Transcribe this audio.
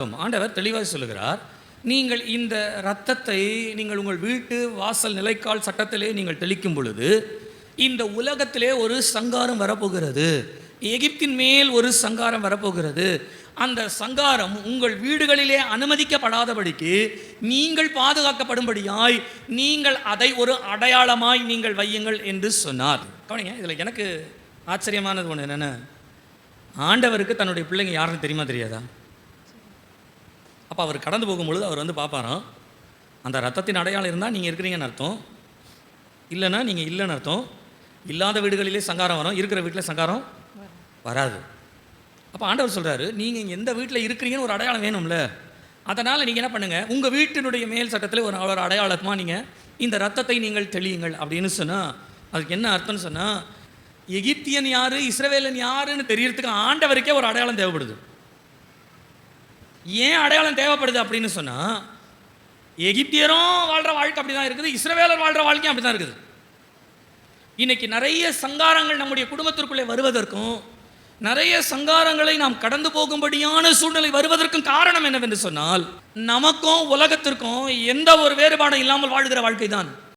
ஆண்டவர் தெளிவாக சொல்லுகிறார் நீங்கள் இந்த இரத்தத்தை நீங்கள் உங்கள் வீட்டு வாசல் நிலைக்கால் சட்டத்திலே நீங்கள் தெளிக்கும் பொழுது இந்த உலகத்திலே ஒரு சங்காரம் வரப்போகிறது. எகிப்தின் மேல் ஒரு சங்காரம் வரப்போகிறது. அந்த சங்காரம் உங்கள் வீடுகளிலே அனுமதிக்கப்படாதபடிக்கு நீங்கள் பாதுகாக்கப்படும்படியாய் நீங்கள் அதை ஒரு அடையாளமாய் நீங்கள் வையுங்கள் என்று சொன்னார். கவனிங்க இதில் எனக்கு ஆச்சரியமானது ஒன்று என்னென்ன ஆண்டவருக்கு தன்னுடைய பிள்ளைங்க யாருன்னு தெரியுமா தெரியாதா? அப்போ அவர் கடந்து போகும்பொழுது அவர் வந்து பார்ப்பாராம் அந்த ரத்தத்தின் அடையாளம் இருந்தால் நீங்கள் இருக்கிறீங்கன்னு அர்த்தம். இல்லைன்னா நீங்கள் இல்லைன்னு அர்த்தம். இல்லாத வீடுகளிலே சங்காரம் வரும் இருக்கிற வீட்டில் சங்காரம் வராது. அப்போ ஆண்டவர் சொல்கிறாரு நீங்கள் எந்த வீட்டில் இருக்கிறீங்கன்னு ஒரு அடையாளம் வேணும்ல. அதனால் நீங்கள் என்ன பண்ணுங்கள் உங்கள் வீட்டினுடைய மேல் சட்டத்தில் ஒரு ஒரு அடையாளமாக நீங்கள் இந்த ரத்தத்தை நீங்கள் தெளியுங்கள் அப்படின்னு சொன்னால் அதுக்கு என்ன அர்த்தம்னு சொன்னால் எகிப்தியன் யார் இஸ்ரவேலன் யாருன்னு தெரியறதுக்கு ஆண்டவருக்கே ஒரு அடையாளம் தேவைப்படுது. ஏன் அடையாளம் தேவைப்படுது அப்படின்னு சொன்னால் எகிப்தியரும் வாழ்கிற வாழ்க்கை அப்படி தான் இருக்குது இஸ்ரவேலர் வாழ்கிற வாழ்க்கையும் அப்படி தான் இருக்குது. இன்றைக்கி நிறைய சங்காரங்கள் நம்முடைய குடும்பத்திற்குள்ளே வருவதற்கும் நிறைய சங்காரங்களை நாம் கடந்து போகும்படியான சூழ்நிலை வருவதற்கும் காரணம் என்னவென்று சொன்னால் நமக்கும் உலகத்திற்கும் எந்த ஒரு வேறுபாடும் இல்லாமல் வாழ்கிற வாழ்க்கை தான்